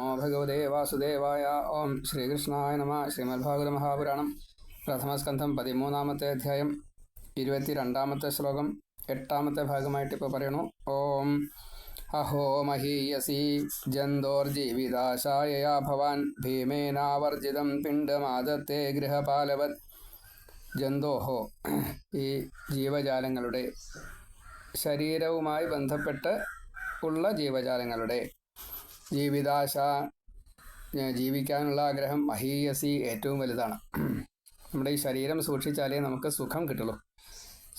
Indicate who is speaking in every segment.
Speaker 1: നമോ ഭഗവതേ വാസുദേവായ ഓം ശ്രീകൃഷ്ണായ നമ ശ്രീമദ്ഭാഗവത മഹാപുരാണം പ്രഥമസ്കന്ധം പതിമൂന്നാമത്തെ അധ്യായം ഇരുപത്തി രണ്ടാമത്തെ ശ്ലോകം എട്ടാമത്തെ ഭാഗമായിട്ട് ഇപ്പോൾ പറയണു. ഓം അഹോ മഹീയസി ജന്തോർജീവിതാശായയാ ഭവാൻ ഭീമേനാവർജിതം പിണ്ടമാദത്തെ ഗൃഹപാലവത്. ജന്തോഹോ ഈ ജീവജാലങ്ങളുടെ ശരീരവുമായി ബന്ധപ്പെട്ട് ഉള്ള ജീവജാലങ്ങളുടെ ജീവിതാശ ജീവിക്കാനുള്ള ആഗ്രഹം മഹീയസി ഏറ്റവും വലുതാണ്. നമ്മുടെ ഈ ശരീരം സൂക്ഷിച്ചാലേ നമുക്ക് സുഖം കിട്ടുള്ളൂ.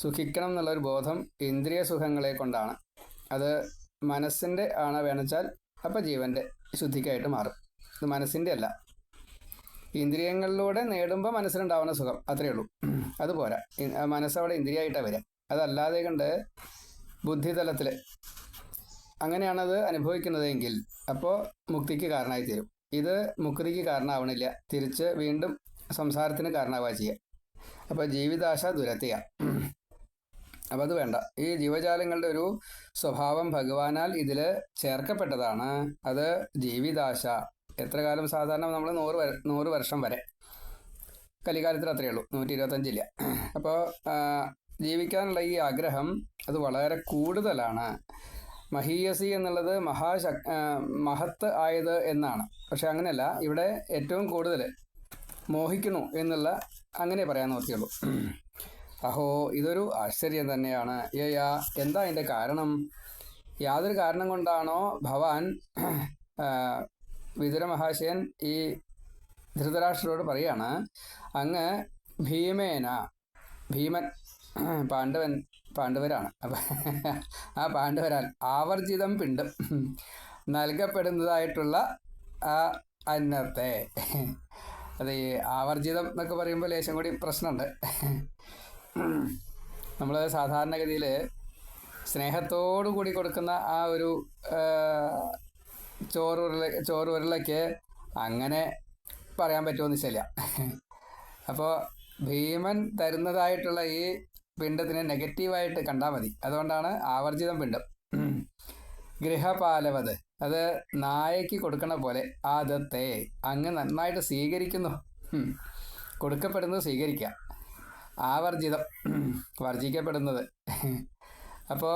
Speaker 1: സുഖിക്കണം എന്നുള്ളൊരു ബോധം ഇന്ദ്രിയ സുഖങ്ങളെ കൊണ്ടാണ്. അത് മനസ്സിന്റെ ആണ് വേണച്ചാൽ അപ്പം ജീവന്റെ ശുദ്ധിക്കായിട്ട് മാറും. ഇത് മനസ്സിന്റെ അല്ല. ഇന്ദ്രിയങ്ങളിലൂടെ നേടുമ്പോൾ മനസ്സിലുണ്ടാവുന്ന സുഖം അത്രയേ ഉള്ളൂ. അതുപോരാ. മനസ്സവിടെ ഇന്ദ്രിയായിട്ടാണ് വരിക അതല്ലാതെ കണ്ട് ബുദ്ധിതലത്തിൽ അങ്ങനെയാണത് അനുഭവിക്കുന്നതെങ്കിൽ അപ്പോൾ മുക്തിക്ക് കാരണമായി തീരും ഇത് മുക്തിക്ക് കാരണമാവണില്ല. തിരിച്ച് വീണ്ടും സംസാരത്തിന് കാരണമാവുക ചെയ്യുക അപ്പോൾ ജീവിതാശ ദുരത്തിയ. അപ്പം അത് വേണ്ട. ഈ ജീവജാലങ്ങളുടെ ഒരു സ്വഭാവം ഭഗവാനാൽ ഇതിൽ ചേർക്കപ്പെട്ടതാണ്. അത് ജീവിതാശ. എത്ര കാലം സാധാരണ നമ്മൾ നൂറ് നൂറ് വർഷം വരെ. കലികാലത്തിൽ അത്രയേ ഉള്ളൂ. നൂറ്റി ഇരുപത്തഞ്ചില്ല അപ്പോൾ ജീവിക്കാനുള്ള ഈ ആഗ്രഹം അത് വളരെ കൂടുതലാണ്. മഹീയസി എന്നുള്ളത് മഹാശക് മഹത്ത് ആയത് എന്നാണ്. പക്ഷെ അങ്ങനെയല്ല ഇവിടെ ഏറ്റവും കൂടുതൽ മോഹിക്കുന്നു എന്നുള്ള അങ്ങനെ പറയാൻ നോക്കിയുള്ളൂ. അഹോ ഇതൊരു ആശ്ചര്യം തന്നെയാണ്. ഏയാ എന്താ അതിന്റെ കാരണം? യാതൊരു കാരണം കൊണ്ടാണോ ഭവാൻ ആ, വിതുര മഹാശയൻ ഈ ധൃതരാഷ്ട്രരോട് പറയാണ് അങ്ങ് ഭീമേന ഭീമൻ പാണ്ഡവൻ പാണ്ഡവരാണ്. അപ്പം ആ പാണ്ഡവരാൽ ആവർജിതം പിണ്ടും നൽകപ്പെടുന്നതായിട്ടുള്ള ആ അന്നത്തെ. അത് ഈ ആവർജിതം എന്നൊക്കെ പറയുമ്പോൾ ലേശം കൂടി പ്രശ്നമുണ്ട്. നമ്മൾ സാധാരണഗതിയിൽ സ്നേഹത്തോടു കൂടി കൊടുക്കുന്ന ആ ഒരു ചോറ് ഉരുള ചോറ് ഉരുളയ്ക്ക് അങ്ങനെ പറയാൻ പറ്റുമെന്ന് ശരിയ അപ്പോൾ ഭീമൻ തരുന്നതായിട്ടുള്ള ഈ പിണ്ടത്തിനെ നെഗറ്റീവായിട്ട് കണ്ടാൽ മതി. അതുകൊണ്ടാണ് ആവർജിതം പിണ്ടം ഗൃഹപാലവത്. അത് നായയ്ക്ക് കൊടുക്കണ പോലെ ആദത്തെ അങ്ങ് നന്നായിട്ട് സ്വീകരിക്കുന്നു. കൊടുക്കപ്പെടുന്നത് സ്വീകരിക്കുക. ആവർജിതം വർജിക്കപ്പെടുന്നത്. അപ്പോൾ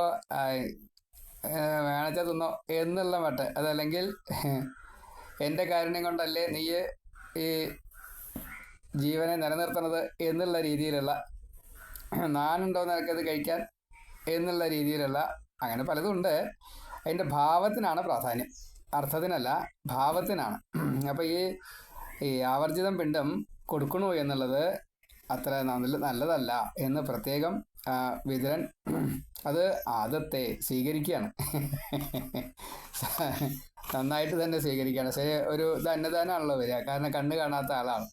Speaker 1: വേണച്ച തിന്നോ എന്നുള്ള മട്ട് അതല്ലെങ്കിൽ എന്റെ കാരുണ്യം കൊണ്ടല്ലേ നീ ഈ ജീവനെ നിലനിർത്തണത് എന്നുള്ള രീതിയിലുള്ള നാനുണ്ടോ നിനക്കത് കഴിക്കാൻ എന്നുള്ള രീതിയിലുള്ള അങ്ങനെ പലതും ഉണ്ട് അതിന്റെ ഭാവത്തിനാണ് പ്രാധാന്യം. അർത്ഥത്തിനല്ല ഭാവത്തിനാണ്. അപ്പോൾ ഈ ഈ ആവർജിതം പിണ്ടം കൊടുക്കണു എന്നുള്ളത് അത്ര നല്ല നല്ലതല്ല എന്ന് പ്രത്യേകം വിതരൻ അത് ആദത്തെ സ്വീകരിക്കുകയാണ്. നന്നായിട്ട് തന്നെ സ്വീകരിക്കുകയാണ്. ശരി ഒരു ഇത് അന്നദാനമാണല്ലോ വരിക. കാരണം കണ്ണ് കാണാത്ത ആളാണ്.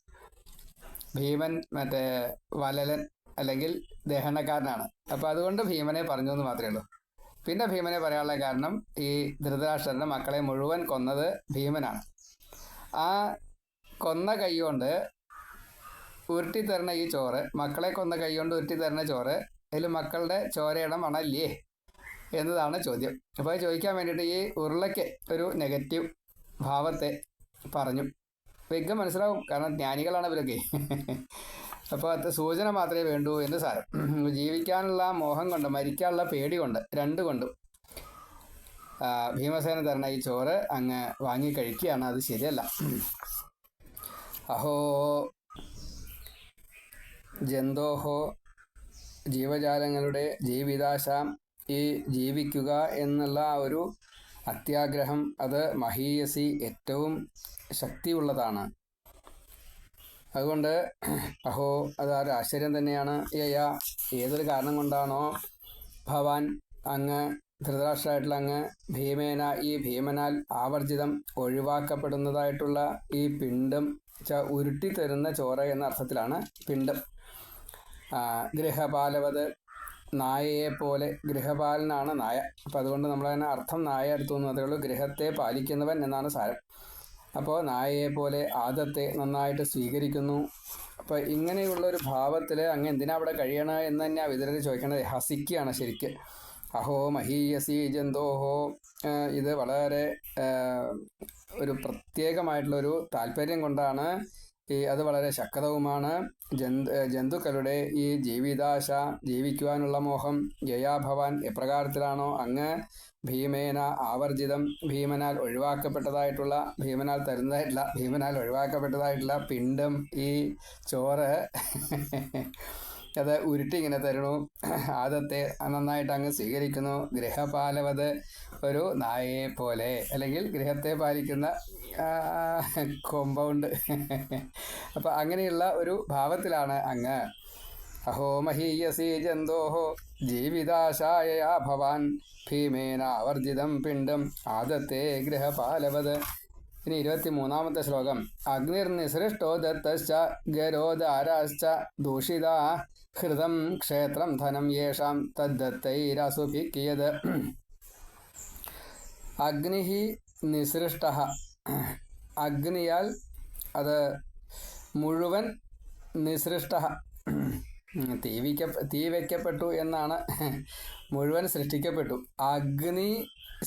Speaker 1: ഭീമൻ മറ്റേ വലലൻ അല്ലെങ്കിൽ ദഹനക്കാരനാണ്. അപ്പോൾ അതുകൊണ്ട് ഭീമനെ പറഞ്ഞു എന്ന് മാത്രമേ ഉള്ളൂ. പിന്നെ ഭീമനെ പറയാനുള്ള കാരണം ഈ ധൃതരാഷ്ട്രന്റെ മക്കളെ മുഴുവൻ കൊന്നത് ഭീമനാണ്. ആ കൊന്ന കൈകൊണ്ട് ഉരുട്ടി തരുന്ന ഈ ചോറ് മക്കളെ കൊന്ന കൈകൊണ്ട് ഉരുട്ടി തരുന്ന ചോറ് അതിൽ മക്കളുടെ ചോരയുടെ മണല്ലേ എന്നതാണ് ചോദ്യം. അപ്പോൾ ചോദിക്കാൻ വേണ്ടിയിട്ട് ഈ ഉരുളയ്ക്ക് ഒരു നെഗറ്റീവ് ഭാവത്തെ പറഞ്ഞു. വെഗ്ഗം മനസ്സിലാവും. കാരണം ജ്ഞാനികളാണ് ഇവരൊക്കെ. അപ്പോൾ അത് സൂചന മാത്രമേ വേണ്ടൂ എന്ന് സാരം ജീവിക്കാനുള്ള മോഹം കൊണ്ട് മരിക്കാനുള്ള പേടി കൊണ്ട് രണ്ടു കൊണ്ടും ഭീമസേന തരണ ഈ ചോറ് അങ്ങ് വാങ്ങി കഴിക്കുകയാണ്. അത് ശരിയല്ല. അഹോ ജന്തോഹോ ജീവജാലങ്ങളുടെ ജീവിതാശ ഈ ജീവിക്കുക എന്നുള്ള ഒരു അത്യാഗ്രഹം അത് മഹീയസി ഏറ്റവും ശക്തിയുള്ളതാണ്. അതുകൊണ്ട് അഹോ അത് ഒരു ആശ്ചര്യം തന്നെയാണ്. യയ ഏതൊരു കാരണം കൊണ്ടാണോ ഭവാൻ അങ്ങ് ധൃതരാഷ്ട്രമായിട്ടുള്ള അങ്ങ് ഭീമേന ഈ ഭീമനാൽ ആവർജിതം ഒഴിവാക്കപ്പെടുന്നതായിട്ടുള്ള ഈ പിണ്ടം ഉരുട്ടി തരുന്ന ചോറ് എന്ന അർത്ഥത്തിലാണ് പിണ്ടം. ഗൃഹപാലവത് നായയെ പോലെ ഗൃഹപാലനാണ് നായ. അപ്പം അതുകൊണ്ട് നമ്മൾ തന്നെ അർത്ഥം നായ എടുത്തു എന്നതേ ഉള്ളൂ. ഗൃഹത്തെ പാലിക്കുന്നവൻ എന്നാണ് സാരം. അപ്പോൾ നായയെ പോലെ ആദത്തെ നന്നായിട്ട് സ്വീകരിക്കുന്നു. അപ്പോൾ ഇങ്ങനെയുള്ള ഒരു ഭാവത്തിൽ അങ്ങ് എന്തിനാ അവിടെ കഴിയണ എന്ന് തന്നെ വിതരർ ചോദിക്കണത്. ഹസിക്കുകയാണ് ശരിക്ക്. അഹോ മഹീയസി ജന്തോഹോ. ഇത് വളരെ ഒരു പ്രത്യേകമായിട്ടുള്ളൊരു താല്പര്യം കൊണ്ടാണ് ഈ അത് വളരെ ശക്തവുമാണ്. ജന്തു ജന്തുക്കളുടെ ഈ ജീവിതാശ ജീവിക്കുവാനുള്ള മോഹം ജയാഭവാൻ എപ്രകാരത്തിലാണോ അങ്ങ് ഭീമേന ആവർജിതം ഭീമനാൽ ഒഴിവാക്കപ്പെട്ടതായിട്ടുള്ള ഭീമനാൽ തരുന്നതായിട്ടുള്ള ഭീമനാൽ ഒഴിവാക്കപ്പെട്ടതായിട്ടുള്ള പിണ്ടും ഈ ചോറ് അത് ഉരുട്ടി ഇങ്ങനെ തരണു ആദത്തെ നന്നായിട്ട് അങ്ങ് സ്വീകരിക്കുന്നു. ഗൃഹപാലവത് ഒരു നായയെ പോലെ. അല്ലെങ്കിൽ ഗൃഹത്തെ പാലിക്കുന്ന കോമ്പൗണ്ട് അപ്പൊ അങ്ങനെയുള്ള ഒരു ഭാവത്തിലാണ് അങ്ങ്. അഹോ മഹീയസി ജന്തോഹോ ജീവിതാശായ ഭവാൻ. ഭീമേന ആവർജിതം പിണ്ടം ആദത്തെ ഗൃഹപാലവത്. ഇനി ഇരുപത്തി മൂന്നാമത്തെ ശ്ലോകം. അഗ്നിർനിസൃഷ്ടോ ദത്തശ്ച ഗരോദാരാശ്ച ദൂഷിത ഹൃദം ക്ഷേത്രം ധനം യേഷാം തദ്ദത്തൈരസുഭി കിയത് അഗ്നി നിസൃഷ്ട അഗ്നിയാൽ അത് മുഴുവൻ നിസൃഷ്ട തീവിക്ക തീ വയ്ക്കപ്പെട്ടു എന്നാണ്. മുഴുവൻ സൃഷ്ടിക്കപ്പെട്ടു. അഗ്നി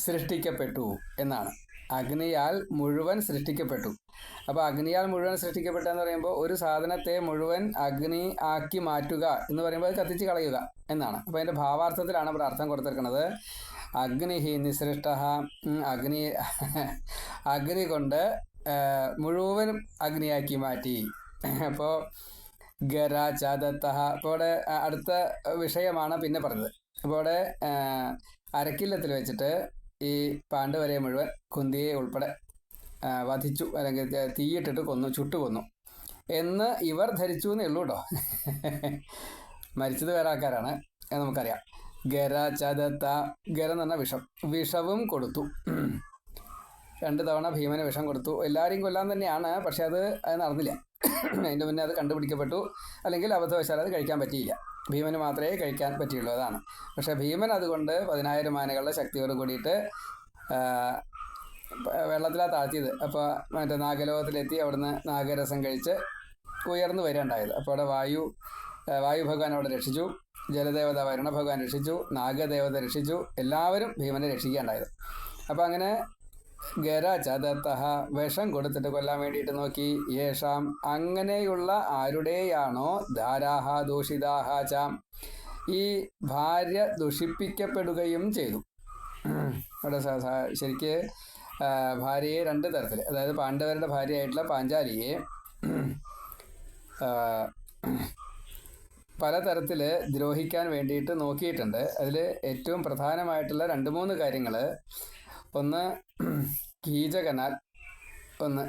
Speaker 1: സൃഷ്ടിക്കപ്പെട്ടു എന്നാണ്. അഗ്നിയാൽ മുഴുവൻ സൃഷ്ടിക്കപ്പെട്ടു. അപ്പോൾ അഗ്നിയാൽ മുഴുവൻ സൃഷ്ടിക്കപ്പെട്ട എന്ന് പറയുമ്പോൾ ഒരു സാധനത്തെ മുഴുവൻ അഗ്നി ആക്കി മാറ്റുക എന്ന് പറയുമ്പോൾ അത് കത്തിച്ച് കളയുക എന്നാണ്. അപ്പോൾ അതിന്റെ ഭാവാർത്ഥത്തിലാണ് ഇവിടെ അർത്ഥം കൊടുത്തിരിക്കുന്നത്. അഗ്നി നിസൃഷ്ട അഗ്നി അഗ്നി കൊണ്ട് മുഴുവനും അഗ്നിയാക്കി മാറ്റി. അപ്പോൾ ഗര ചാദത്ത അപ്പോൾ ഇവിടെ അടുത്ത വിഷയമാണ് പിന്നെ പറഞ്ഞത്. അപ്പോൾ ഇവിടെ അരക്കില്ലത്തിൽ വെച്ചിട്ട് ഈ പാണ്ഡവരെ മുഴുവൻ കുന്തിയെ ഉൾപ്പെടെ വധിച്ചു അല്ലെങ്കിൽ തീയിട്ടിട്ട് കൊന്നു ചുട്ടു കൊന്നു. എന്ന് ഇവർ ധരിച്ചു എന്നേ ഉള്ളൂ കേട്ടോ മരിച്ചത് വേറെ ആൾക്കാരാണ് എന്ന് നമുക്കറിയാം. ഗര ചതത്ത ഗര എന്ന് പറഞ്ഞ വിഷം. വിഷവും കൊടുത്തു. രണ്ട് തവണ ഭീമന് വിഷം കൊടുത്തു. എല്ലാവരെയും കൊല്ലാൻ തന്നെയാണ് പക്ഷെ അത് അത് നടന്നില്ല. അതിന്റെ മുന്നേ അത് കണ്ടുപിടിക്കപ്പെട്ടു. അല്ലെങ്കിൽ അബദ്ധവശാൽ അത് കഴിക്കാൻ പറ്റിയില്ല. ഭീമന് മാത്രമേ കഴിക്കാൻ പറ്റിയുള്ളൂ അതാണ് പക്ഷെ ഭീമൻ അതുകൊണ്ട് പതിനായിരം ആനകളുടെ ശക്തിയോട് കൂടിയിട്ട് വെള്ളത്തിലാണ് താഴ്ത്തിയത്. അപ്പോൾ മറ്റേ നാഗലോകത്തിലെത്തി അവിടുന്ന് നാഗരസം കഴിച്ച് ഉയർന്നു വരികയുണ്ടായത് അപ്പോൾ അവിടെ വായു വായു ഭഗവാൻ അവിടെ രക്ഷിച്ചു ജലദേവത വരുണ ഭഗവാൻ രക്ഷിച്ചു നാഗദേവത രക്ഷിച്ചു എല്ലാവരും ഭീമനെ രക്ഷിക്കുകയുണ്ടായത് അപ്പോൾ അങ്ങനെ ഗര ചതത്ത വിഷം കൊടുത്തിട്ട് കൊല്ലാൻ വേണ്ടിയിട്ട് നോക്കി. യേഷാം അങ്ങനെയുള്ള ആരുടെയാണോ ധാരാഹ ദൂഷിതാഹ ചാം. ഈ ഭാര്യ ദുഷിപ്പിക്കപ്പെടുകയും ചെയ്തു. അവിടെ ശരിക്ക് ഭാര്യയെ രണ്ട് തരത്തിൽ അതായത് പാണ്ഡവരുടെ ഭാര്യയായിട്ടുള്ള പാഞ്ചാലിയെ പലതരത്തിൽ ദ്രോഹിക്കാൻ വേണ്ടിയിട്ട് നോക്കിയിട്ടുണ്ട്. അതിൽ ഏറ്റവും പ്രധാനമായിട്ടുള്ള രണ്ട് മൂന്ന് കാര്യങ്ങൾ ഒന്ന് കീചകനാൽ ഒന്ന്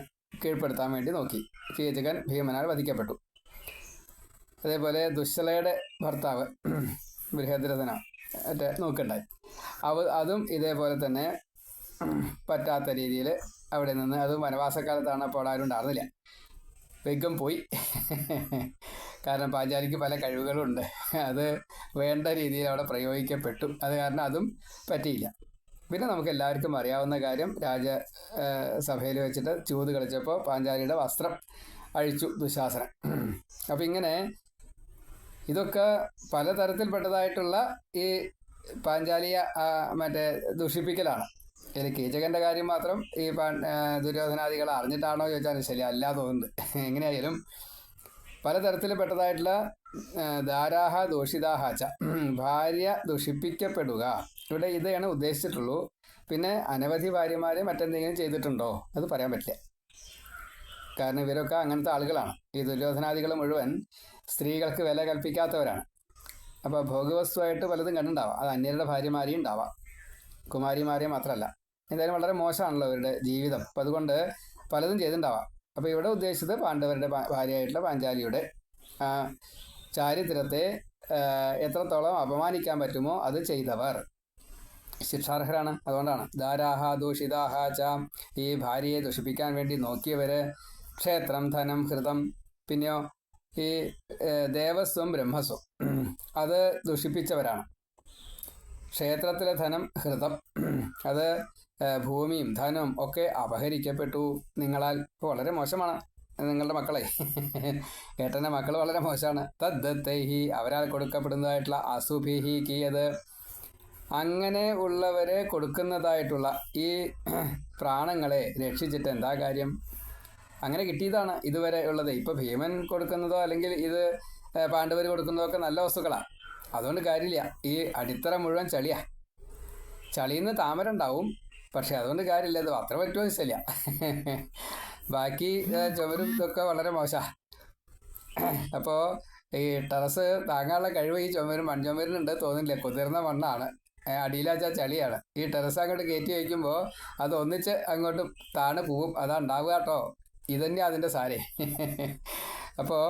Speaker 1: കീഴ്പ്പെടുത്താൻ വേണ്ടി നോക്കി. കീചകൻ ഭീമനാൽ വധിക്കപ്പെട്ടു. അതേപോലെ ദുശ്ശലയുടെ ഭർത്താവ് ബൃഹദ്രഥന മറ്റേ നോക്കണ്ടായി. അവ അതും ഇതേപോലെ തന്നെ പറ്റാത്ത രീതിയിൽ അവിടെ നിന്ന് അതും വനവാസക്കാലത്താണ് അപ്പോൾ ആരും ഉണ്ടായിരുന്നില്ല. വേഗം പോയി. കാരണം പാഞ്ചാലിക്ക് പല കഴിവുകളുണ്ട്. അത് വേണ്ട രീതിയിൽ അവിടെ പ്രയോഗിക്കപ്പെട്ടു. അത് കാരണം അതും പറ്റിയില്ല. പിന്നെ നമുക്ക് എല്ലാവർക്കും അറിയാവുന്ന കാര്യം രാജ സഭയിൽ വെച്ചിട്ട് ചൂത് കളിച്ചപ്പോൾ പാഞ്ചാലിയുടെ വസ്ത്രം അഴിച്ചു ദുശാസനം. അപ്പം ഇങ്ങനെ ഇതൊക്കെ പലതരത്തിൽപ്പെട്ടതായിട്ടുള്ള ഈ പാഞ്ചാലിയ മറ്റേ ദുഷിപ്പിക്കലാണ്. ഇതിൽ കീചകന്റെ കാര്യം മാത്രം ഈ ദുര്യോധനാദികൾ അറിഞ്ഞിട്ടാണോ ചോദിച്ചാൽ ശരി അല്ല തോന്നുന്നത്. എങ്ങനെയായാലും പലതരത്തിൽപ്പെട്ടതായിട്ടുള്ള ധാരാഹ ദോഷിതാഹാച്ച ഭാര്യ ദുഷിപ്പിക്കപ്പെടുക. ഇവിടെ ഇതാണ് ഉദ്ദേശിച്ചിട്ടുള്ളൂ. പിന്നെ അനവധി ഭാര്യമാരെ മറ്റെന്തെങ്കിലും ചെയ്തിട്ടുണ്ടോ? അത് പറയാൻ പറ്റില്ല. കാരണം ഇവരൊക്കെ അങ്ങനത്തെ ആളുകളാണ്. ഈ ദുര്യോധനാദികൾ മുഴുവൻ സ്ത്രീകൾക്ക് വില കൽപ്പിക്കാത്തവരാണ്. അപ്പോൾ ഭോഗവസ്തുവായിട്ട് പലതും കണ്ടുണ്ടാവാം അത് അന്യരുടെ ഭാര്യമാരെയും ഉണ്ടാവാം. കുമാരിമാരെയും മാത്രമല്ല. എന്തായാലും വളരെ മോശമാണല്ലോ അവരുടെ ജീവിതം. അപ്പം അതുകൊണ്ട് പലതും ചെയ്തിട്ടുണ്ടാവാം. അപ്പോൾ ഇവിടെ ഉദ്ദേശിച്ചത് പാണ്ഡവരുടെ ഭാര്യയായിട്ടുള്ള പാഞ്ചാലിയുടെ ചാരിത്രത്തെ എത്രത്തോളം അപമാനിക്കാൻ പറ്റുമോ അത് ചെയ്തവർ. ശിക്ഷാർഹരാണ്. അതുകൊണ്ടാണ് ധാരാഹ ദൂഷിതാഹ ച. ഈ ഭാര്യയെ ദുഷിപ്പിക്കാൻ വേണ്ടി നോക്കിയവര് ക്ഷേത്രം ധനം ഹൃതം പിന്നെയോ ഈ ദേവസ്വം ബ്രഹ്മസ്വം. അത് ദുഷിപ്പിച്ചവരാണ്. ക്ഷേത്രത്തിലെ ധനം ഹൃതം അത് ഭൂമിയും ധനവും ഒക്കെ അപഹരിക്കപ്പെട്ടു. നിങ്ങളാൽ വളരെ മോശമാണ്. നിങ്ങളുടെ മക്കളെ. ഏട്ടന്റെ മക്കൾ വളരെ മോശമാണ്. തദ്ദത്തൈഹി അവരാൽ കൊടുക്കപ്പെടുന്നതായിട്ടുള്ള അസുഭിഹി കീയത്. അങ്ങനെ ഉള്ളവരെ കൊടുക്കുന്നതായിട്ടുള്ള ഈ പ്രാണങ്ങളെ രക്ഷിച്ചിട്ട് എന്താ കാര്യം? അങ്ങനെ കിട്ടിയതാണ് ഇതുവരെ ഉള്ളത്. ഇപ്പം ഭീമൻ കൊടുക്കുന്നതോ അല്ലെങ്കിൽ ഇത് പാണ്ഡവർ കൊടുക്കുന്നതോ ഒക്കെ നല്ല വസ്തുക്കളാണ് അതുകൊണ്ട് കാര്യമില്ല. ഈ അടിത്തറ മുഴുവൻ ചളിയാ. ചളിയിൽ നിന്ന് താമര ഉണ്ടാവും. പക്ഷെ അതുകൊണ്ട് കാര്യമില്ല അത് അത്ര പറ്റുമോ വെച്ചില്ല ബാക്കി ചുമരും ഇതൊക്കെ വളരെ മോശമാണ് അപ്പോൾ ഈ ടെറസ് താങ്ങാനുള്ള കഴിവ് ഈ ചുമരും മൺചുമരിനുണ്ട് തോന്നില്ല കുതിർന്ന മണ്ണാണ്. അടിയിലാച്ചാൽ ചളിയാണ്. ഈ ടെറസ് അങ്ങോട്ട് കയറ്റി വയ്ക്കുമ്പോൾ അത് ഒന്നിച്ച് അങ്ങോട്ട് താണ് പോവും. അതാ ഉണ്ടാവുക കേട്ടോ. ഇതന്നെ അതിന്റെ സാരേ. അപ്പോൾ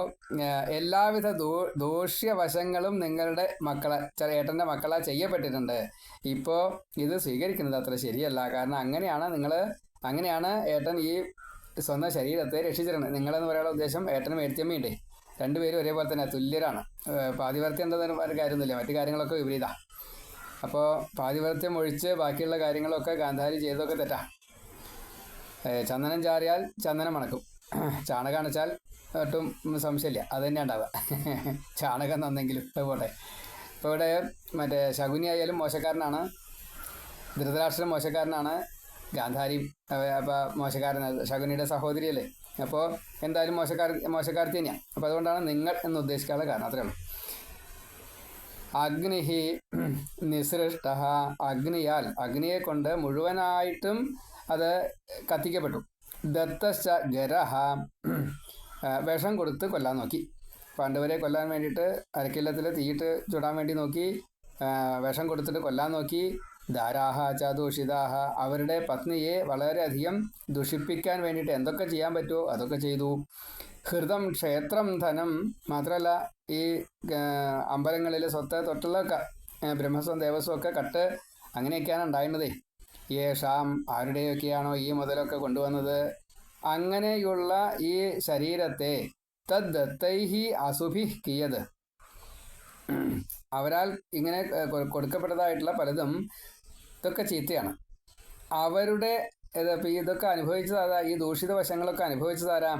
Speaker 1: എല്ലാവിധ ദൂ ദൂഷ്യവശങ്ങളും നിങ്ങളുടെ മക്കളെ ഏട്ടന്റെ മക്കളെ ചെയ്യപ്പെട്ടിട്ടുണ്ട്. ഇപ്പോൾ ഇത് സ്വീകരിക്കുന്നത് അത്ര ശരിയല്ല. കാരണം അങ്ങനെയാണ് നിങ്ങൾ അങ്ങനെയാണ് ഏട്ടൻ ഈ സ്വന്തം ശരീരത്തെ രക്ഷിച്ചിരുന്നത്. നിങ്ങളെന്ന് പറയാനുള്ള ഉദ്ദേശം ഏട്ടനും ഏടത്തിയമ്മയുണ്ടേ രണ്ടുപേരും ഒരേപോലെ തന്നെ തുല്യരാണ്. പാതിവർത്തിയം ഒരു കാര്യമൊന്നുമില്ല. മറ്റു കാര്യങ്ങളൊക്കെ വിപരീത. അപ്പോൾ പാതിവർത്യം ഒഴിച്ച് ബാക്കിയുള്ള കാര്യങ്ങളൊക്കെ ഗാന്ധാരി ചെയ്തതൊക്കെ തെറ്റാ. ചന്ദനം ചാറിയാൽ ചന്ദനം മണക്കും ചാണകം അണച്ചാൽ ഒട്ടും സംശയമില്ല. അത് തന്നെ ഉണ്ടാവുക. ചാണകം നന്നെങ്കിലും ഇപ്പോൾ പോട്ടെ. ഇപ്പോൾ ഇവിടെ മറ്റേ ശകുനി ആയാലും മോശക്കാരനാണ്. ധൃതരാഷ്ട്രം മോശക്കാരനാണ്. ഗാന്ധാരി അപ്പോൾ മോശക്കാരൻ ശകുനിയുടെ സഹോദരിയല്ലേ? അപ്പോൾ എന്തായാലും മോശക്കാർ മോശക്കാരത്തി തന്നെയാണ് അപ്പോൾ അതുകൊണ്ടാണ് നിങ്ങൾ എന്ന് ഉദ്ദേശിക്കാനുള്ള കാരണം. അത്രേ ഉള്ളൂ. അഗ്നിഹി നിസൃഷ്ട. അഗ്നിയാൽ അഗ്നിയെ കൊണ്ട് മുഴുവനായിട്ടും അത് കത്തിക്കപ്പെട്ടു. ദത്തശ്ച ഗരഹ വിഷം കൊടുത്ത് കൊല്ലാൻ നോക്കി. പാണ്ഡവരെ കൊല്ലാൻ വേണ്ടിയിട്ട് അരക്കില്ലത്തിൽ തീയിട്ട് ചുടാൻ വേണ്ടി നോക്കി. വിഷം കൊടുത്തിട്ട് കൊല്ലാൻ നോക്കി. ധാരാഹ ച അവരുടെ പത്നിയെ വളരെയധികം ദുഷിപ്പിക്കാൻ വേണ്ടിയിട്ട് എന്തൊക്കെ ചെയ്യാൻ പറ്റുമോ അതൊക്കെ ചെയ്തു. ഹൃദം ക്ഷേത്രം ധനം മാത്രമല്ല ഈ അമ്പലങ്ങളിൽ സ്വത്ത് തൊട്ടുള്ളൊക്കെ ബ്രഹ്മസ്വം ദേവസ്വമൊക്കെ കട്ട് അങ്ങനെയൊക്കെയാണ് ഉണ്ടായിരുന്നതേ. യേഷാം ആരുടെയൊക്കെയാണോ ഈ മുതലൊക്കെ കൊണ്ടുവന്നത്? അങ്ങനെയുള്ള ഈ ശരീരത്തെ തദ്ദത്തൈഹി അസുഭി കിയത്. അവരാൽ ഇങ്ങനെ കൊടുക്കപ്പെട്ടതായിട്ടുള്ള പലതും ഇതൊക്കെ ചീത്തയാണ്. അവരുടെ ഇതൊക്കെ അനുഭവിച്ചതാരാ ഈ ദൂഷിത വശങ്ങളൊക്കെ അനുഭവിച്ചതാരാ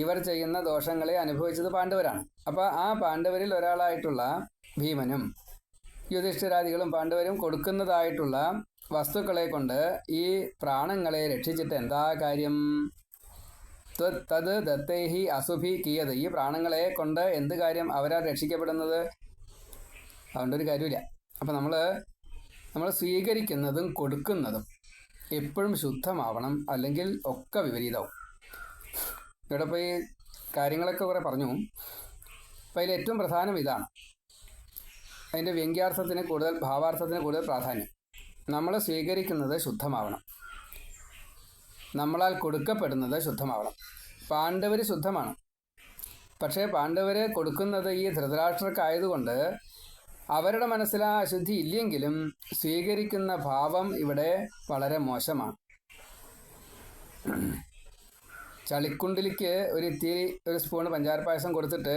Speaker 1: ഇവർ ചെയ്യുന്ന ദോഷങ്ങളെ അനുഭവിച്ചത് പാണ്ഡവരാണ്. അപ്പോൾ ആ പാണ്ഡവരിൽ ഒരാളായിട്ടുള്ള ഭീമനും യുധിഷ്ഠിരാദികളും പാണ്ഡവരും കൊടുക്കുന്നതായിട്ടുള്ള വസ്തുക്കളെ കൊണ്ട് ഈ പ്രാണങ്ങളെ രക്ഷിച്ചിട്ട് എന്താ കാര്യം? തത് ദത്തേഹി അസുഭി കിയത്. ഈ പ്രാണങ്ങളെ കൊണ്ട് എന്ത് കാര്യം അവരാൽ രക്ഷിക്കപ്പെടുന്നത്? അതുകൊണ്ടൊരു കാര്യമില്ല അപ്പം നമ്മൾ നമ്മൾ സ്വീകരിക്കുന്നതും കൊടുക്കുന്നതും എപ്പോഴും ശുദ്ധമാവണം അല്ലെങ്കിൽ ഒക്കെ വിപരീതമാവും ഇവിടെ ഈ കാര്യങ്ങളൊക്കെ കുറേ പറഞ്ഞു. അപ്പോൾ അതിൽ ഏറ്റവും പ്രധാനം ഇതാണ്. അതിന്റെ വ്യംഗ്യാർത്ഥത്തിന് കൂടുതൽ ഭാവാർത്ഥത്തിന് കൂടുതൽ പ്രാധാന്യം. നമ്മൾ സ്വീകരിക്കുന്നത് ശുദ്ധമാവണം. നമ്മളാൽ കൊടുക്കപ്പെടുന്നത് ശുദ്ധമാവണം. പാണ്ഡവർ ശുദ്ധമാണ്. പക്ഷേ പാണ്ഡവർ കൊടുക്കുന്നത് ഈ ധൃതരാഷ്ട്രക്കായതുകൊണ്ട് അവരുടെ മനസ്സിൽ ആ അശുദ്ധി ഇല്ലെങ്കിലും സ്വീകരിക്കുന്ന ഭാവം ഇവിടെ വളരെ മോശമാണ്. ചളിക്കുണ്ടിലേക്ക് ഒരു ഇത്തിരി ഒരു സ്പൂൺ പഞ്ചാര പായസം കൊടുത്തിട്ട്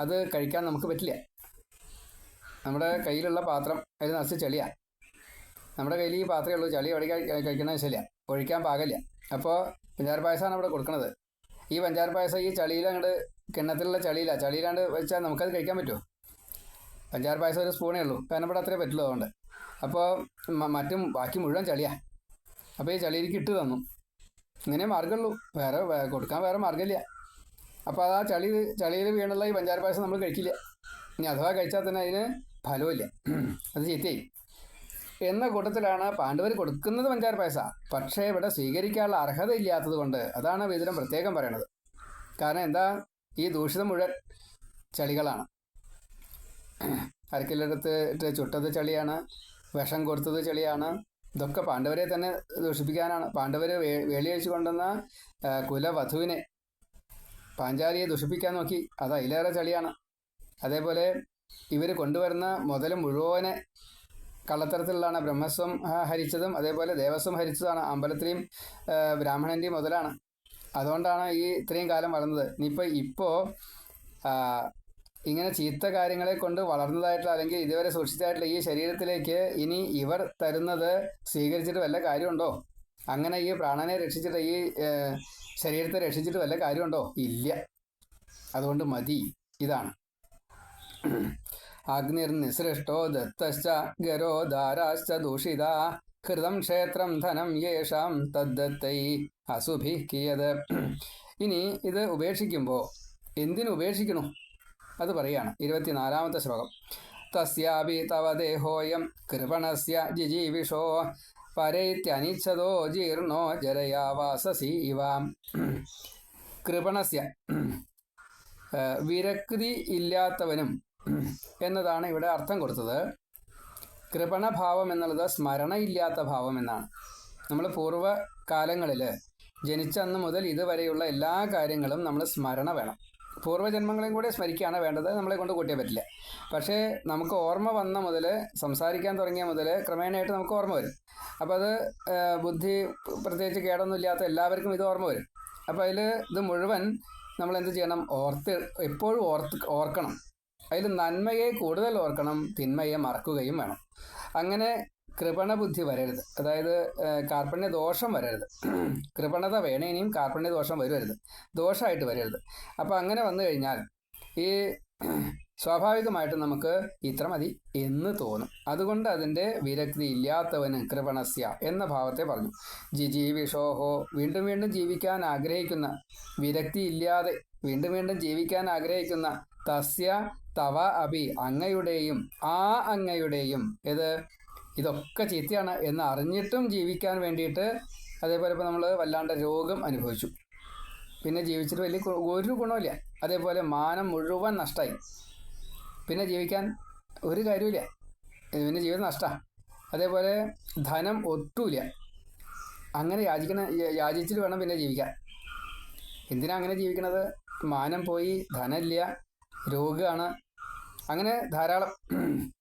Speaker 1: അത് കഴിക്കാൻ നമുക്ക് പറ്റില്ല. നമ്മുടെ കയ്യിലുള്ള പാത്രം അതിൽ നിറച്ച് ചെളിയാണ് നമ്മുടെ കയ്യിൽ ഈ പാത്രമേ ഉള്ളൂ. ചളി എവിടെ കഴിക്കണമെന്ന് ശരിയ. ഒഴിക്കാൻ പാകല്ല. അപ്പോൾ പഞ്ചാര പായസമാണ് അവിടെ കൊടുക്കുന്നത് ഈ പഞ്ചാര പായസം ഈ ചളിയിൽ അങ്ങോട്ട് കിണ്ണത്തിലുള്ള ചളിയില്ല ചളിയിലാണ്ട് വെച്ചാൽ നമുക്കത് കഴിക്കാൻ പറ്റുമോ പഞ്ചാര പായസം ഒരു സ്പൂണേ ഉള്ളൂ. കാരണം ഇവിടെ അത്രേ പറ്റുള്ളൂ അതുകൊണ്ട്. അപ്പോൾ മറ്റും ബാക്കി മുഴുവൻ ചളിയാ. അപ്പോൾ ഈ ചളിയിലേക്ക് ഇട്ട് തന്നു. ഇങ്ങനെ മാർഗമുള്ളൂ വേറെ കൊടുക്കാൻ വേറെ മാർഗമില്ല അപ്പോൾ അത് ആ ചളി ചളിയിൽ വീണുള്ള ഈ പഞ്ചാര പായസം നമ്മൾ കഴിക്കില്ല. ഇനി അഥവാ കഴിച്ചാൽ തന്നെ അതിന് ഫലമില്ല അത് ചീത്തയായി. എന്ന കൂട്ടത്തിലാണ് പാണ്ഡവർ കൊടുക്കുന്നത് പഞ്ചാര പൈസ പക്ഷേ ഇവിടെ സ്വീകരിക്കാനുള്ള അർഹത ഇല്ലാത്തത് കൊണ്ട് അതാണ് വിതുരം പ്രത്യേകം പറയണത്. കാരണം എന്താ? ഈ ദൂഷിതം മുഴുവൻ ചളികളാണ്. അരക്കിലെടുത്തിട്ട് ചുട്ടത് ചളിയാണ് വിഷം കൊടുത്തത് ചളിയാണ് ഇതൊക്കെ പാണ്ഡവരെ തന്നെ ദൂഷിപ്പിക്കാനാണ്. പാണ്ഡവർ വേളിയഴിച്ചു കൊണ്ടുവന്ന കുലവധുവിനെ പാഞ്ചാലിയെ ദുഷിപ്പിക്കാൻ നോക്കി. അത് അതിലേറെ ചളിയാണ്. അതേപോലെ ഇവർ കൊണ്ടുവരുന്ന മുതൽ മുഴുവനെ കള്ളത്തരത്തിലുള്ളതാണ്. ബ്രഹ്മസ്വം ഹരിച്ചതും അതേപോലെ ദേവസ്വം ഹരിച്ചതാണ് അമ്പലത്തിലെയും ബ്രാഹ്മണന്റെയും മുതലാണ്. അതുകൊണ്ടാണ് ഈ ഇത്രയും കാലം വളർന്നത്. ഇനിയിപ്പോൾ ഇപ്പോൾ ഇങ്ങനെ ചീത്ത കാര്യങ്ങളെ കൊണ്ട് വളർന്നതായിട്ടുള്ള അല്ലെങ്കിൽ ഇതുവരെ സൂക്ഷിച്ചതായിട്ടുള്ള ഈ ശരീരത്തിലേക്ക് ഇനി ഇവർ തരുന്നത് സ്വീകരിച്ചിട്ട് വല്ല കാര്യമുണ്ടോ? അങ്ങനെ ഈ പ്രാണനെ രക്ഷിച്ചിട്ട് ഈ ശരീരത്തെ രക്ഷിച്ചിട്ട് വല്ല കാര്യമുണ്ടോ? ഇല്ല. അതുകൊണ്ട് മതി. ഇതാണ്. അഗ്നിർനിസൃഷ്ടോ ദത്തശ്ച ഗരോധാരാശ്ച ദൂഷിത ഹൃതം ക്ഷേത്രം ധനം യേഷാം തദ്ദത്തൈ അസുഭി കിയത് ഇനി ഇത് ഉപേക്ഷിക്കുമ്പോൾ എന്തിനു ഉപേക്ഷിക്കണു? അത് പറയാണ് ഇരുപത്തിനാലാമത്തെ ശ്ലോകം. തസ്യാപി തവ ദേഹോയം കൃപണസ്യ ജിജീവിഷോ പരൈത്യനിച്ഛതോ ജീർണോ ജരയാവാസസി ഇവാം. കൃപണസ്യ. വിരക്തി ഇല്ലാത്തവനും എന്നതാണ് ഇവിടെ അർത്ഥം കൊടുത്തത്. കൃപണഭാവം എന്നുള്ളത് സ്മരണയില്ലാത്ത ഭാവം എന്നാണ്. നമ്മൾ പൂർവകാലങ്ങളിൽ ജനിച്ച അന്ന് മുതൽ ഇതുവരെയുള്ള എല്ലാ കാര്യങ്ങളും നമ്മൾ സ്മരണ വേണം. പൂർവജന്മങ്ങളെയും കൂടെ സ്മരിക്കുകയാണ് വേണ്ടത്. നമ്മളെ കൊണ്ട് കൂട്ടിയേ പറ്റില്ല. പക്ഷേ നമുക്ക് ഓർമ്മ വന്ന മുതൽ സംസാരിക്കാൻ തുടങ്ങിയ മുതൽ ക്രമേണയായിട്ട് നമുക്ക് ഓർമ്മ വരും. അപ്പോൾ അത് ബുദ്ധി പ്രത്യേകിച്ച് കേടൊന്നും ഇല്ലാത്ത എല്ലാവർക്കും ഇത് ഓർമ്മ വരും. അപ്പോൾ അതിൽ ഇത് മുഴുവൻ നമ്മൾ എന്ത് ചെയ്യണം? ഓർത്ത് എപ്പോഴും ഓർത്ത് ഓർക്കണം. അതിൽ നന്മയെ കൂടുതൽ ഓർക്കണം തിന്മയെ മറക്കുകയും വേണം. അങ്ങനെ കൃപണ ബുദ്ധി വരരുത്. അതായത് കാർപ്പണ്യ ദോഷം വരരുത്. കൃപണത വേണേനെയും കാർപ്പണ്യ ദോഷം വരരുത് ദോഷമായിട്ട് വരരുത്. അപ്പോൾ അങ്ങനെ വന്നു കഴിഞ്ഞാൽ ഈ സ്വാഭാവികമായിട്ട് നമുക്ക് ഇത്ര മതി എന്ന് തോന്നും. അതുകൊണ്ട് അതിന്റെ വിരക്തി ഇല്ലാത്തവന് കൃപണസ്യ എന്ന ഭാവത്തെ പറഞ്ഞു. ജിജീവിഷോഹോ വീണ്ടും വീണ്ടും ജീവിക്കാൻ ആഗ്രഹിക്കുന്ന വിരക്തി ഇല്ലാതെ വീണ്ടും വീണ്ടും ജീവിക്കാൻ ആഗ്രഹിക്കുന്ന തസ്യ തവ അബി അങ്ങയുടെയും ആ അങ്ങയുടെയും ഇത് ഇതൊക്കെ ചീത്തയാണ് എന്ന് അറിഞ്ഞിട്ടും ജീവിക്കാൻ വേണ്ടിയിട്ട് അതേപോലെ ഇപ്പോൾ നമ്മൾ വല്ലാണ്ട് രോഗം അനുഭവിച്ചു. പിന്നെ ജീവിച്ചിട്ട് വലിയ ഒരു ഗുണമില്ല അതേപോലെ മാനം മുഴുവൻ നഷ്ടമായി പിന്നെ ജീവിക്കാൻ ഒരു കാര്യമില്ല പിന്നെ ജീവിതം നഷ്ടമാണ് അതേപോലെ ധനം ഒട്ടുമില്ല. അങ്ങനെ യാചിക്കണ യാചിച്ചിട്ട് വേണം പിന്നെ ജീവിക്കാൻ. എന്തിനാ അങ്ങനെ ജീവിക്കണത്? മാനം പോയി ധനമില്ല രോഗമാണ് അങ്ങനെ ധാരാളം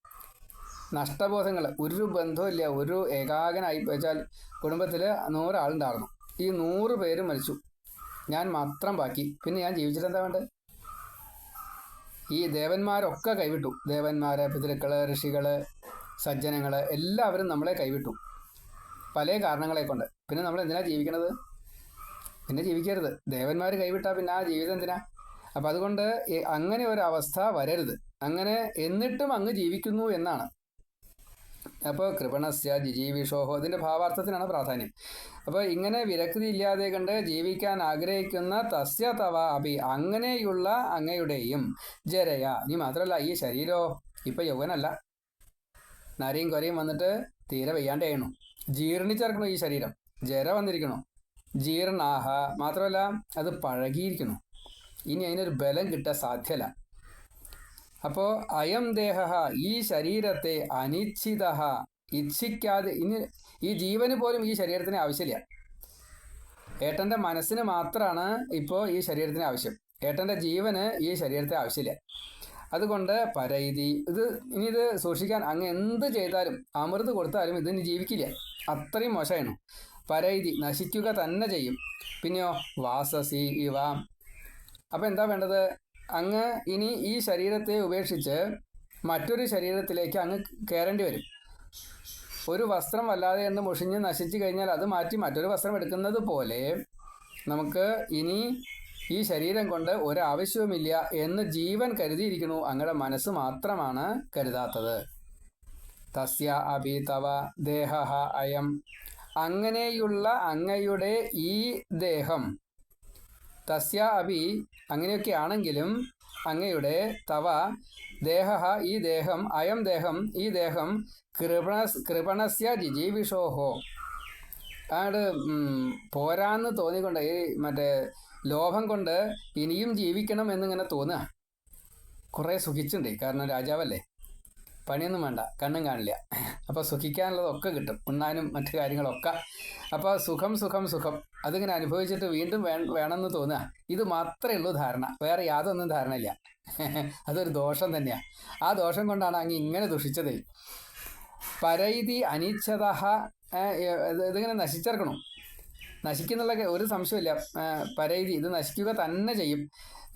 Speaker 1: നഷ്ടബോധങ്ങൾ ഒരു ബന്ധവുമില്ല ഒരു ഏകാഗനായി വെച്ചാൽ കുടുംബത്തിൽ നൂറാളുണ്ടായിരുന്നു. ഈ നൂറ് പേര് മരിച്ചു. ഞാൻ മാത്രം ബാക്കി. പിന്നെ ഞാൻ ജീവിച്ചിട്ട് എന്താ വേണ്ടത് ഈ ദേവന്മാരൊക്കെ കൈവിട്ടു. ദേവന്മാർ പിതൃക്കൾ ഋഷികൾ സജ്ജനങ്ങൾ എല്ലാവരും നമ്മളെ കൈവിട്ടു. പല കാരണങ്ങളെ കൊണ്ട്. പിന്നെ നമ്മൾ എന്തിനാ ജീവിക്കണത്? പിന്നെ ജീവിക്കരുത്. ദേവന്മാർ കൈവിട്ടാൽ പിന്നെ ആ ജീവിതം എന്തിനാ? അപ്പം അതുകൊണ്ട് അങ്ങനെ ഒരു അവസ്ഥ വരരുത്. അങ്ങനെ എന്നിട്ടും അങ്ങ് ജീവിക്കുന്നു എന്നാണ്. അപ്പോൾ കൃപണസ്യ ജിജീവിഷോഹോ ഇതിന്റെ ഭാവാർത്ഥത്തിനാണ് പ്രാധാന്യം. അപ്പോൾ ഇങ്ങനെ വിരക്തി ഇല്ലാതെ കണ്ട് ജീവിക്കാൻ ആഗ്രഹിക്കുന്ന തസ്യ തവ അഭി അങ്ങനെയുള്ള അങ്ങയുടെയും ജരയ. ഇനി മാത്രമല്ല ഈ ശരീരോ ഇപ്പം യൗവനല്ല. നരയും കൊരയും വന്നിട്ട് തീരെ വയ്യാണ്ടായിരുന്നു ജീർണിച്ചേർക്കണു ഈ ശരീരം. ജര വന്നിരിക്കണു. ജീർണാഹ. മാത്രമല്ല അത് പഴകിയിരിക്കുന്നു. ഇനി അതിനൊരു ബലം കിട്ടാൻ സാധ്യല്ല. അപ്പോൾ അയം ദേഹ ഈ ശരീരത്തെ അനിശ്ചിത ഇച്ഛിക്കാതെ ഇനി ഈ ജീവന് പോലും ഈ ശരീരത്തിന് ആവശ്യമില്ല. ഏട്ടന്റെ മനസ്സിന് മാത്രമാണ് ഇപ്പോൾ ഈ ശരീരത്തിന് ആവശ്യം. ഏട്ടന്റെ ജീവന് ഈ ശരീരത്തെ ആവശ്യമില്ല. അതുകൊണ്ട് പരൈതി ഇത് ഇനി ഇത് സൂക്ഷിക്കാൻ അങ്ങ് എന്ത് ചെയ്താലും അമൃത് കൊടുത്താലും ഇതിന് ജീവിക്കില്ല. അത്രയും മോശമാണ്. പരൈതി നശിക്കുക തന്നെ ചെയ്യും. പിന്നെയോ വാസസി ഇവ. അപ്പം എന്താ വേണ്ടത്? അങ്ങ് ഇനി ഈ ശരീരത്തെ ഉപേക്ഷിച്ച് മറ്റൊരു ശരീരത്തിലേക്ക് അങ്ങ് കയറേണ്ടി വരും. ഒരു വസ്ത്രം വല്ലാതെ എന്ന് മുഷിഞ്ഞ് നശിച്ചു കഴിഞ്ഞാൽ അത് മാറ്റി മറ്റൊരു വസ്ത്രം എടുക്കുന്നത് പോലെ നമുക്ക് ഇനി ഈ ശരീരം കൊണ്ട് ഒരാവശ്യവുമില്ല എന്ന് ജീവൻ കരുതിയിരിക്കുന്നു അങ്ങയുടെ മനസ്സ് മാത്രമാണ് കരുതാത്തത്. തസ്യ അഭി തവ ദേഹ അയം. അങ്ങനെയുള്ള അങ്ങയുടെ ഈ ദേഹം തസ്യ അഭി അങ്ങനെയൊക്കെ ആണെങ്കിലും അങ്ങയുടെ തവ ദേഹ ഈ ദേഹം അയം ദേഹം ഈ ദേഹം കൃപണ കൃപണസ്യ ജിജീവിഷോഹോ. അങ്ങോട്ട് പോരാന്ന് തോന്നിക്കൊണ്ട് ഈ മറ്റേ ലോഭം കൊണ്ട് ഇനിയും ജീവിക്കണം എന്നിങ്ങനെ തോന്നുക. കുറേ സുഖിച്ചിട്ടുണ്ട് കാരണം രാജാവല്ലേ? പണിയൊന്നും വേണ്ട കണ്ണും കാണില്ല. അപ്പോൾ സുഖിക്കാനുള്ളതൊക്കെ കിട്ടും ഉണ്ണാനും മറ്റു കാര്യങ്ങളൊക്കെ. അപ്പോൾ സുഖം സുഖം സുഖം. അതിങ്ങനെ അനുഭവിച്ചിട്ട് വീണ്ടും വേ വേണമെന്ന് തോന്നുക. ഇത് മാത്രമേ ഉള്ളൂ ധാരണ. വേറെ യാതൊന്നും ധാരണയില്ല. അതൊരു ദോഷം തന്നെയാണ് ആ ദോഷം കൊണ്ടാണ് അങ്ങ് ഇങ്ങനെ ദുഷിച്ചത്. പരൈതി അനിച്ഛത ഇതിങ്ങനെ നശിച്ചിറക്കണം നശിക്കുന്നുള്ള ഒരു സംശയമില്ല പരൈതി ഇത് നശിക്കുക തന്നെ ചെയ്യും.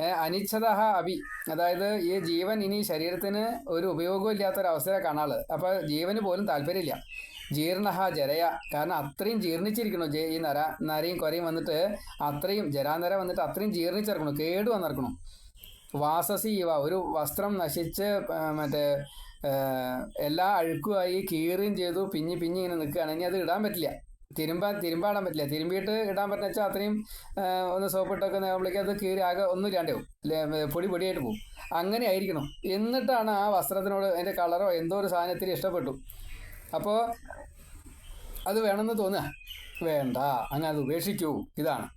Speaker 1: അനിച്ഛത അഭി. അതായത് ഈ ജീവൻ ഇനി ശരീരത്തിന് ഒരു ഉപയോഗവും ഇല്ലാത്തൊരവസ്ഥയെ കാണാൾ അപ്പോൾ ജീവന് പോലും താല്പര്യമില്ല. ജീർണഹ ജരയ. കാരണം അത്രയും ജീർണിച്ചിരിക്കണു ജെ- ഈ നര നരയും കൊരയും വന്നിട്ട് അത്രയും ജരാനര വന്നിട്ട് അത്രയും ജീർണിച്ചിറക്കണം കേട് വന്നിറക്കണം വാസസി ഇവ. ഒരു വസ്ത്രം നശിച്ച് മറ്റേ എല്ലാ അഴുക്കുമായി കീറുകയും ചെയ്തു. പിഞ്ഞി പിഞ്ഞി ഇങ്ങനെ നിൽക്കുകയാണെങ്കിൽ അത് ഇടാൻ പറ്റില്ല. തിരുമ്പാൻ തിരുമ്പാടാൻ പറ്റില്ല. തിരുമ്പിയിട്ട് ഇടാൻ പറ്റുന്ന വെച്ചാൽ അത്രയും ഒന്ന് സോപ്പിട്ടൊക്കെ നേടുമ്പോഴേക്കും അത് കീറി ആകെ ഒന്നും ഇല്ലാണ്ടാവും പൊടി പൊടിയായിട്ട് പോകും അങ്ങനെ ആയിരിക്കണം. എന്നിട്ടാണ് ആ വസ്ത്രത്തിനോട് അതിന്റെ കളറോ എന്തോ ഒരു സാധനത്തിന് ഇഷ്ടപ്പെട്ടു. അപ്പോൾ അത് വേണമെന്ന് തോന്നുക. വേണ്ട. അങ്ങനെ അത് ഉപേക്ഷിക്കൂ. ഇതാണ്.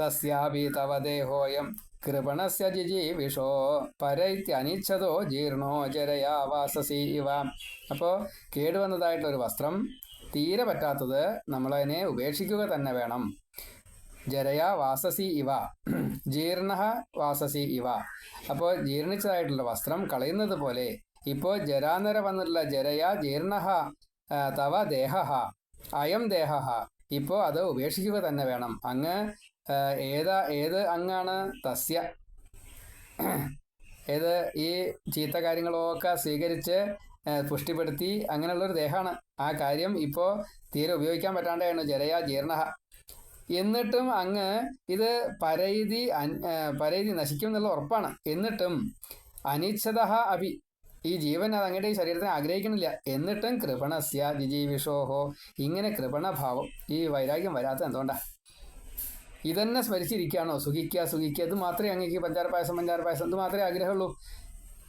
Speaker 1: തസ്യാപി തവ ദേഹോയം കൃപണസ്യ ജിജീവിഷോ പരൈത്യനിച്ഛതോ ജീർണോ ജരയാ വാസസി ഇവ അപ്പോൾ കേടുവന്നതായിട്ടൊരു വസ്ത്രം. തീരെ പറ്റാത്തത് നമ്മളതിനെ ഉപേക്ഷിക്കുക തന്നെ വേണം. ജരയാ വാസസി ഇവ. ജീർണ വാസസി ഇവ. അപ്പോൾ ജീർണിച്ചതായിട്ടുള്ള വസ്ത്രം കളയുന്നത് പോലെ ഇപ്പോൾ ജരാനര വന്നിട്ടുള്ള ജരയാ ജീർണ തവ ദേഹ അയം ദേഹ. ഇപ്പോൾ അത് ഉപേക്ഷിക്കുക തന്നെ വേണം. അങ്ങ് ഏതാ ഏത് അങ്ങാണ്? തസ്യ. ഏത് ഈ ചീത്ത കാര്യങ്ങളൊക്കെ സ്വീകരിച്ച് പുഷ്ടിപ്പെടുത്തി അങ്ങനെയുള്ളൊരു ദേഹമാണ്. ആ കാര്യം ഇപ്പോൾ തീരെ ഉപയോഗിക്കാൻ പറ്റാണ്ടായിരുന്നു. ജരയ ജീർണ എന്നിട്ടും അങ്ങ് ഇത് പരൈതി പരൈതി നശിക്കും എന്നുള്ള ഉറപ്പാണ്. എന്നിട്ടും അനിച്ഛത അഭി ഈ ജീവൻ അത് അങ്ങയുടെ ഈ ശരീരത്തിന് ആഗ്രഹിക്കണില്ല എന്നിട്ടും കൃപണസ്യ ജിജീവിഷോഹോ. ഇങ്ങനെ കൃപണഭാവം ഈ വൈരാഗ്യം വരാത്ത എന്തുകൊണ്ടാണ് ഇതന്നെ സ്മരിച്ചിരിക്കുകയാണോ? സുഖിക്കുക സുഖിക്കുക ഇത് മാത്രമേ അങ്ങേക്ക് പഞ്ചാര പായസം പഞ്ചാര പായസം. ഇത് മാത്രമേ ആഗ്രഹമുള്ളൂ.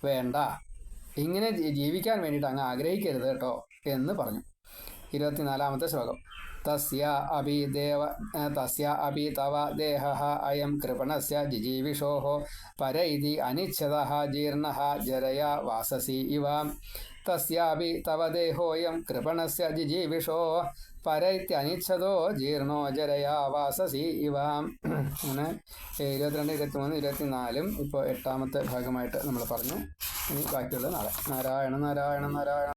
Speaker 1: വേണ്ട. ഇങ്ങനെ ജീവിക്കാൻ വേണ്ടിയിട്ട് അങ്ങ് ആഗ്രഹിക്കരുത് കേട്ടോ. എന്ന് പറഞ്ഞു. ഇരുപത്തിനാലാമത്തെ ശ്ലോകം. തസ്യ അഭി ദേവ തസ്യ അഭി തവ ദേഹ അയം കൃപണസ്യ ജിജീവിഷോ പര ഇതി അനിച്ഛത ജീർണ ജരയാ വാസസി ഇവ. തസ്യാഭി തവ ദേഹോയം കൃപണസ്യ ജിജീവിഷോ പര ഇത്യനിച്ഛതോ ജീർണോ ജരയാ വാസസി ഇവ. അങ്ങനെ ഇരുപത്തിരണ്ട് ഇരുപത്തിമൂന്ന് ഇരുപത്തിനാലും ഇപ്പോൾ എട്ടാമത്തെ ഭാഗമായിട്ട് നമ്മൾ പറഞ്ഞു. ഇനി ബാക്കിയുള്ള നാളെ. നാരായണ നാരായണ നാരായണ